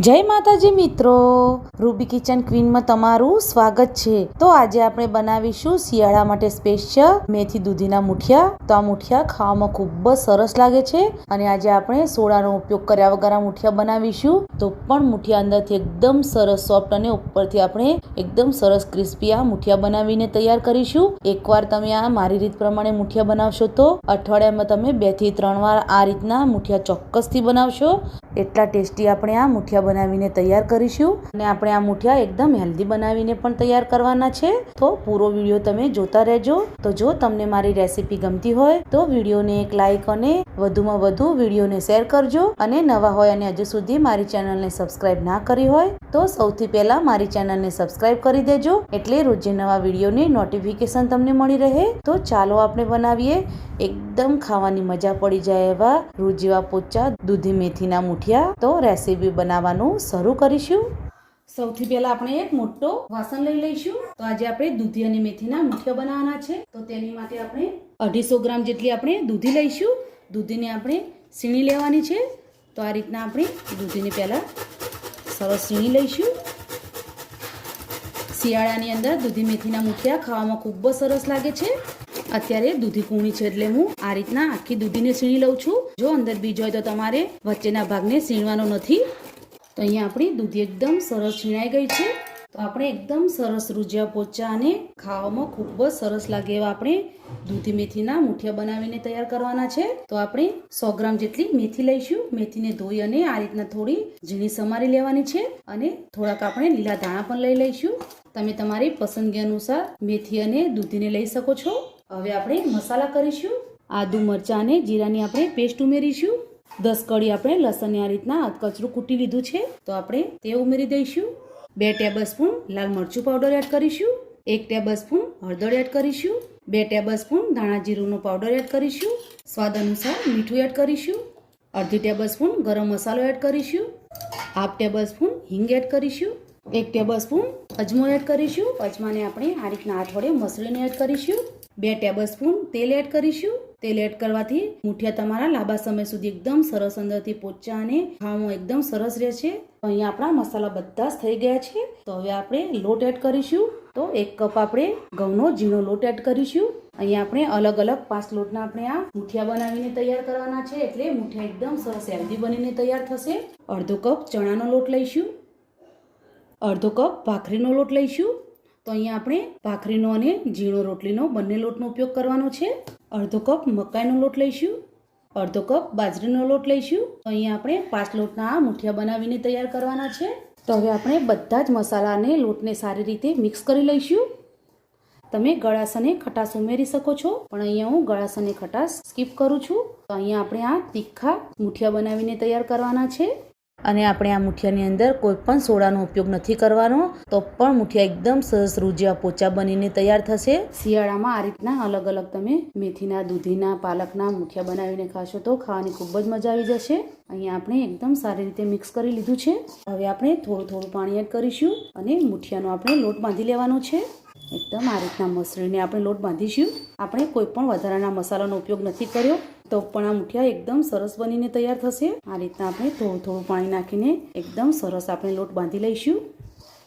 જય માતાજી મિત્રો. રૂબી કિચન ક્વીનમાં તમારું સ્વાગત છે. તો આજે આપણે બનાવીશું શિયાળા માટે સ્પેશિયલ મેથી દૂધીના મુઠિયા. તો આ મુઠિયા ખાવામાં ખૂબ જ સરસ લાગે છે અને આજે આપણે સોડાનો ઉપયોગ કર્યા વગર આ મુઠિયા બનાવીશું. તો પણ મુઠિયા અંદરથી એકદમ સરસ સોફ્ટ અને ઉપરથી આપણે એકદમ સરસ ક્રિસ્પી આ મુઠિયા બનાવીને તૈયાર કરીશું. એકવાર તમે આ મારી રીત પ્રમાણે મુઠિયા બનાવશો તો અઠવાડિયામાં તમે બેથી ત્રણ વાર આ રીતના મુઠિયા ચોક્કસથી બનાવશો. એટલા ટેસ્ટી આપણે આ મુઠિયા બનાવીને તૈયાર કરીશું. અને આપણે આ મુઠિયા એકદમ હેલ્ધી બનાવીને પણ તૈયાર કરવાના છે. તો પૂરો વીડિયો તમે જોતા રહેજો. તો જો તમને મારી રેસીપી ગમતી હોય, તો વિડીયોને એક લાઇક અને વધુમાં વધુ વિડીયોને શેર કરજો. અને નવા હોય અને હજુ સુધી મારી ચેનલને સબસ્ક્રાઈબ ના કરી હોય તો સૌથી પહેલા મારી ચેનલને સબસ્ક્રાઇબ કરી દેજો એટલે રોજે નવા વિડીયોની નોટિફિકેશન તમને મળી રહે. તો ચાલો આપણે બનાવીએ. એકદમ ખાવાની મજા પડી જાય એવા રૂ જેવા પોચા દૂધી મેથીના મુઠિયા. તો રેસીપી બનાવવાનું શરૂ કરીશું. સૌથી પહેલા આપણે એક મોટો વાસણ લઈ લઈશું. તો આજે આપણે દૂધી અને મેથીના મુઠિયા બનાવવાના છે. તો તેની માટે આપણે અઢીસો ગ્રામ જેટલી આપણે દૂધી લઈશું. દૂધીને આપણે સીણી લેવાની છે. તો આ રીતના આપણે દૂધીને પહેલાં સરસ સીણી લઈશું. શિયાળાની અંદર દૂધી મેથીના મૂઠિયા ખાવામાં ખૂબ જ સરસ લાગે છે. અત્યારે દૂધી કૂણી છે એટલે હું આ રીતના આખી દૂધીને સીણી લઉં છું. જો અંદર બીજ હોય તો તમારે વચ્ચેના ભાગને સીણવાનો નથી. તો અહીંયા આપણી દૂધી એકદમ સરસ છીણાઈ ગઈ છે. તો આપણે એકદમ સરસ રૂજિયા પોચા અને ખાવામાં ખૂબ જ સરસ લાગે એવા આપણે દૂધી મેથીના મુઠિયા બનાવીને તૈયાર કરવાના છે. તો આપણે સો ગ્રામ જેટલી મેથી લઈશું. મેથીને ધોઈ અને આ રીતના થોડી ઝીણી સમારી લેવાની છે અને થોડાક આપણે લીલા ધાણા પણ લઈ લઈશું. તમે તમારી પસંદગી અનુસાર મેથી અને દૂધીને લઈ શકો છો. હવે આપણે મસાલા કરીશું. આદુ મરચાં અને જીરાની આપણે પેસ્ટ ઉમેરીશું. દસ કડી આપણે લસણની આ રીતના અધકચરું કૂટી લીધું છે. તો આપણે તે ઉમેરી દઈશું. બે ટેબલ સ્પૂન લાલ મરચું પાવડર એડ કરીશું, એક ટેબલ સ્પૂન હળદર એડ કરીશું, બે ટેબલ સ્પૂન ધાણા જીરુંનો પાવડર એડ કરીશું, સ્વાદ અનુસાર મીઠું એડ કરીશું, અડધી ટેબલ સ્પૂન ગરમ મસાલો એડ કરીશું હાફ ટેબલ સ્પૂન હિંગ એડ કરીશું, એક ટેબલ સ્પૂન અજમો એડ કરીશું, અજમાને આપણે આ રીતના હાથ વડે મસળીને એડ કરીશું, બે ટેબલ સ્પૂન તેલ એડ કરીશું તેલ એડ કરવાથી મુઠિયા તમારા લાંબા સમય સુધી એકદમ સરસ અંદરથી પોચા અને ખાવામાં એકદમ સરસ રહે છે. તો અહીંયા આપણા મસાલા બધા જ થઈ ગયા છે. તો હવે આપણે લોટ એડ કરીશું. તો એક કપ આપણે ઘઉંનો ઝીણો લોટ એડ કરીશું. અહીંયા આપણે અલગ અલગ પાંચ લોટના આપણે આ મુઠિયા બનાવીને તૈયાર કરવાના છે. એટલે મુઠિયા એકદમ સરસ હેલ્ધી બનીને તૈયાર થશે. અડધો કપ ચણાનો લોટ લઈશું. અડધો કપ ભાખરીનો લોટ લઈશું. તો અહીંયા આપણે ભાખરીનો અને ઝીણો રોટલીનો બંને લોટનો ઉપયોગ કરવાનો છે. અડધો કપ મકાઈનો લોટ લઈશું, અડધો કપ બાજરીનો લોટ લઈશું. તો અહીંયા આપણે પાંચ લોટના મુઠિયા બનાવીને તૈયાર કરવાના છે. તો હવે આપણે બધા જ મસાલાને લોટને સારી રીતે મિક્સ કરી લઈશું. તમે ગળાસ અને ખટાશ ઉમેરી શકો છો, પણ અહીંયા હું ગળાસ અને ખટાશ સ્કીપ કરું છું. તો અહીંયા આપણે આ તીખા મુઠિયા બનાવીને તૈયાર કરવાના છે. અને આપણે આ મુઠિયાની અંદર કોઈ પણ સોડાનો ઉપયોગ નથી કરવાનો, તો પણ મુઠિયા એકદમ સરસ રૂજિયા પોચા બનીને તૈયાર થશે. શિયાળામાં આ રીતના અલગ અલગ તમે મેથીના, દૂધીના, પાલકના મુઠિયા બનાવીને ખાશો તો ખાવાની ખૂબ જ મજા આવી જશે. અહીંયા આપણે એકદમ સારી રીતે મિક્સ કરી લીધું છે. હવે આપણે થોડું થોડું પાણી એડ કરીશું અને મુઠિયાનો આપણે લોટ બાંધી લેવાનો છે. એકદમ આ રીતના મસળીને આપણે લોટ બાંધીશું. આપણે કોઈ પણ વધારાના મસાલાનો ઉપયોગ નથી કર્યો. તો પણ આ મુઠિયા એકદમ સરસ બનીને તૈયાર થશે. આ રીતના આપણે થોડું થોડું પાણી નાખીને એકદમ સરસ આપણે લોટ બાંધી લઈશું.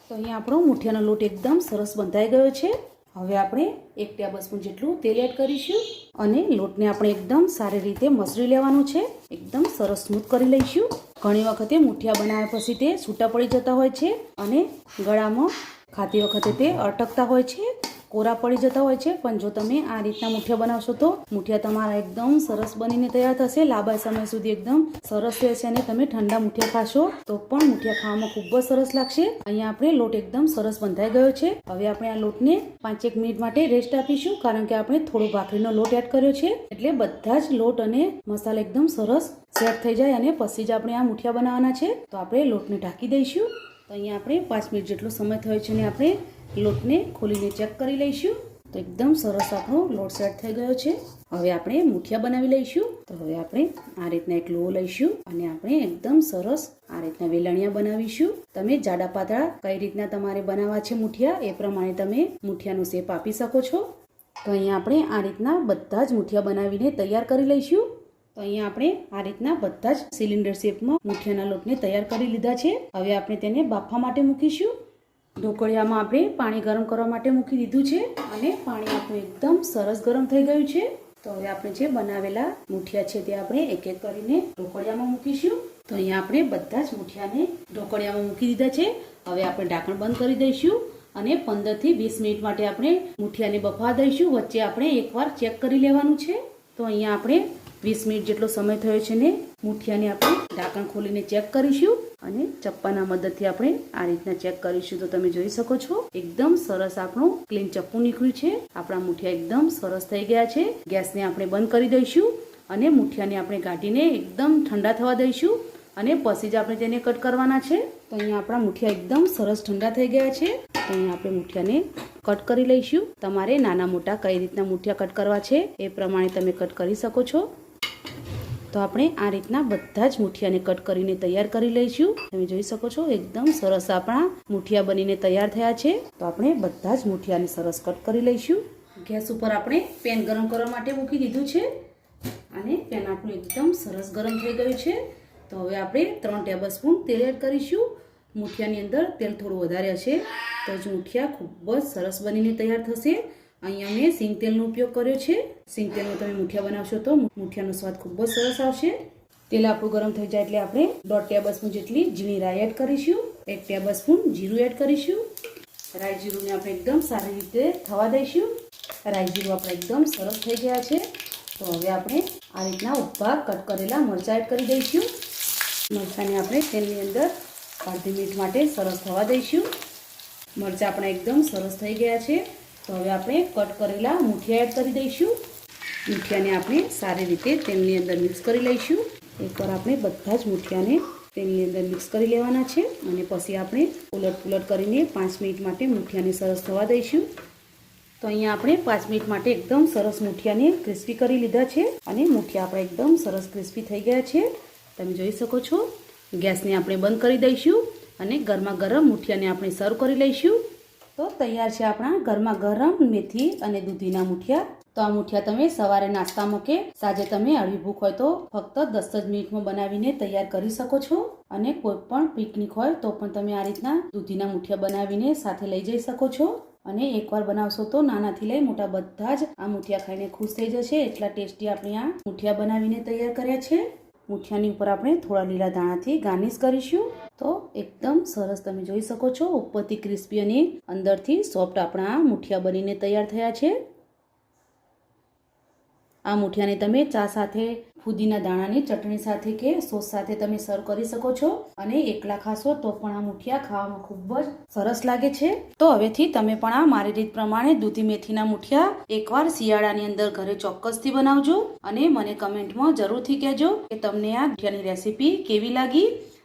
તો અહીંયા આપણો મુઠિયાનો લોટ એકદમ સરસ બંધાઈ ગયો છે. હવે આપણે એક ટેબલ જેટલું તેલ એડ કરીશું અને લોટને આપણે એકદમ સારી રીતે મસળી લેવાનું છે. એકદમ સરસ સ્મૂથ કરી લઈશું. ઘણી વખતે મુઠિયા બનાવ્યા પછી તે છૂટા પડી જતા હોય છે અને ગળામાં ખાતી વખતે તે અટકતા હોય છે. કોરા પડી જતા હોય છે, પણ જો તમે આ રીતના મુઠિયા બનાવશો તો મુઠિયા તમારા એકદમ સરસ બનીને તૈયાર થશે. લાંબા સમય સુધી એકદમ સરસ રહેશે અને તમે ઠંડા મુઠિયા ખાશો તો પણ મુઠિયા ખાવામાં ખૂબ જ સરસ લાગશે. અહીંયા આપણે લોટ એકદમ સરસ બંધાઈ ગયો છે. હવે આપણે આ લોટને પાંચેક મિનિટ માટે રેસ્ટ આપીશું, કારણ કે આપણે થોડો ભાખરીનો લોટ એડ કર્યો છે. એટલે બધા જ લોટ અને મસાલા એકદમ સરસ સેટ થઈ જાય અને પછી જ આપણે આ મુઠિયા બનાવવાના છે. તો આપણે લોટને ઢાંકી દઈશું. તો અહીંયા આપણે પાંચ મિનિટ જેટલો સમય થયો છે અને આપણે લોટને ખોલીને ચેક કરી લઈશું. તો એકદમ સરસ આપણો લોટ સેટ થઈ ગયો છે. હવે આપણે મુઠિયા બનાવી લઈશું. તો હવે આપણે આ રીતના એક લોહો લઈશું અને આપણે એકદમ સરસ આ રીતના વેલણિયા બનાવીશું. તમે જાડા પાતળા કઈ રીતના તમારે બનાવવા છે મુઠિયા એ પ્રમાણે તમે મુઠિયાનો શેપ આપી શકો છો. તો અહીંયા આપણે આ રીતના બધા જ મુઠિયા બનાવીને તૈયાર કરી લઈશું. તો અહીંયા આપણે આ રીતના બધા જ સિલિન્ડર શેપમાં મુઠિયાના લોટને તૈયાર કરી લીધા છે. હવે આપણે તેને બાફવા માટે મૂકીશું. ઢોકળિયામાં આપણે પાણી ગરમ કરવા માટે મૂકી દીધું છે અને પાણી આપણું એકદમ સરસ ગરમ થઈ ગયું છે. તો હવે આપણે જે બનાવેલા મુઠિયા છે તે આપણે એક એક કરીને ઢોકળિયામાં મૂકીશું. તો અહીંયા આપણે બધા જ મુઠિયાને ઢોકળિયામાં મૂકી દીધા છે. હવે આપણે ઢાંકણ બંધ કરી દઈશું અને પંદરથી વીસ મિનિટ માટે આપણે મુઠિયાને બફવા દઈશું. વચ્ચે આપણે એકવાર ચેક કરી લેવાનું છે. તો અહીંયા આપણે વીસ મિનિટ જેટલો સમય થયો છે ને, મુઠિયાને આપણે ઢાંકણ ખોલીને ચેક કરીશું. અને ચપ્પાના મદદથી આપણે આ રીતના ચેક કરીશું. તો તમે જોઈ શકો છો, એકદમ સરસ આપણું ક્લીન ચપ્પુ નીકળ્યું છે. આપણા મુઠિયા એકદમ સરસ થઈ ગયા છે. ગેસને આપણે બંધ કરી દઈશું અને મુઠિયાને આપણે કાઢીને એકદમ ઠંડા થવા દઈશું અને પછી જ આપણે તેને કટ કરવાના છે. તો અહીંયા આપણા મુઠિયા એકદમ સરસ ઠંડા થઈ ગયા છે. તો અહીંયા આપણે મુઠિયાને કટ કરી લઈશું. તમારે નાના મોટા કઈ રીતના મુઠિયા કટ કરવા છે એ પ્રમાણે તમે કટ કરી શકો છો. તો આપણે આ રીતના બધા જ મુઠિયાને કટ કરીને તૈયાર કરી લઈશું. તમે જોઈ શકો છો, એકદમ સરસ આપણા મુઠિયા બનીને તૈયાર થયા છે. તો આપણે બધા જ મુઠિયાને સરસ કટ કરી લઈશું. ગેસ ઉપર આપણે પેન ગરમ કરવા માટે મૂકી દીધું છે અને પેન આપણું એકદમ સરસ ગરમ થઈ ગયું છે. તો હવે આપણે ત્રણ ટેબલ સ્પૂન તેલ એડ કરીશું. મુઠિયાની અંદર તેલ થોડું વધારે હશે તો જ મુઠિયા ખૂબ જ સરસ બનીને તૈયાર થશે. અહીંયા મેં સિંગ તેલનો ઉપયોગ કર્યો છે. સિંગ તેલનો તમે મુઠિયા બનાવશો તો મુઠિયાનો સ્વાદ ખૂબ જ સરસ આવશે. તેલ આપણું ગરમ થઈ જાય એટલે આપણે દોઢ ટેબલ સ્પૂન જેટલી ઝીણી રાઈ એડ કરીશું. એક ટેબલ સ્પૂન જીરું એડ કરીશું. રાઈ જીરુંને આપણે એકદમ સારી રીતે થવા દઈશું. રાઈ જીરું આપણે એકદમ સરસ થઈ ગયા છે. તો હવે આપણે આ રીતના ઊભા કટ કરેલા મરચાં એડ કરી દઈશું. મરચાંને આપણે તેલની અંદર અડધી મિનિટ માટે સરસ થવા દઈશું. મરચાં આપણા એકદમ સરસ થઈ ગયા છે. તો હવે આપણે કટ કરેલા મૂઠિયા એડ કરી દઈશું. મૂઠિયાને આપણે સારી રીતે તેલની અંદર મિક્સ કરી લઈશું. એકવાર આપણે બધા જ મૂઠિયાને તેલની અંદર મિક્સ કરી લેવાના છે અને પછી આપણે ઉલટ પુલટ કરીને પાંચ મિનિટ માટે મૂઠિયાને સરસ થવા દઈશું. તો અહીંયા આપણે પાંચ મિનિટ માટે એકદમ સરસ મૂઠિયાને ક્રિસ્પી કરી લીધા છે અને મુઠિયા આપણા એકદમ સરસ ક્રિસ્પી થઈ ગયા છે. તમે જોઈ શકો છો. ગેસને આપણે બંધ કરી દઈશું અને ગરમા ગરમ મૂઠિયાને આપણે સર્વ કરી લઈશું. તો તૈયાર છે આપણા ઘરમાં ગરમ મેથી અને દૂધીના મુઠિયા. તો આ મુઠિયા તમે સવારે નાસ્તામાં કે સાંજે તમે હળવી ભૂખ હોય તો ફક્ત દસ જ મિનિટમાં બનાવીને તૈયાર કરી શકો છો. અને કોઈ પણ પિકનિક હોય તો પણ તમે આ રીતના દૂધીના મુઠિયા બનાવીને સાથે લઈ જઈ શકો છો. અને એકવાર બનાવશો તો નાનાથી લઈ મોટા બધા જ આ મુઠિયા ખાઈને ખુશ થઈ જશે. એટલા ટેસ્ટી આપણે આ મુઠિયા બનાવીને તૈયાર કર્યા છે. મુઠિયાની ઉપર આપણે થોડા લીલા દાણાથી ગાર્નિશ કરીશું. તો એકદમ સરસ તમે જોઈ શકો છો ઉપરથી ક્રિસ્પી અને અંદરથી સોફ્ટ આપણા મુઠિયા બનીને તૈયાર થયા છે. આ મુઠિયાને તમે ચા સાથે, ફુદીના દાણાની ચટણી સાથે કે સોસ સાથે તમે સર્વ કરી શકો છો અને એકલા ખાશો તો પણ આ મુઠિયા ખાવામાં ખૂબ જ સરસ લાગે છે. તો હવેથી તમે પણ આ મારી રીત પ્રમાણે દૂધી મેથીના મુઠિયા એકવાર શિયાળાની અંદર ઘરે ચોક્કસથી બનાવજો અને મને કમેન્ટમાં જરૂરથી કહેજો કે તમને આ મુઠિયાની રેસીપી કેવી લાગી.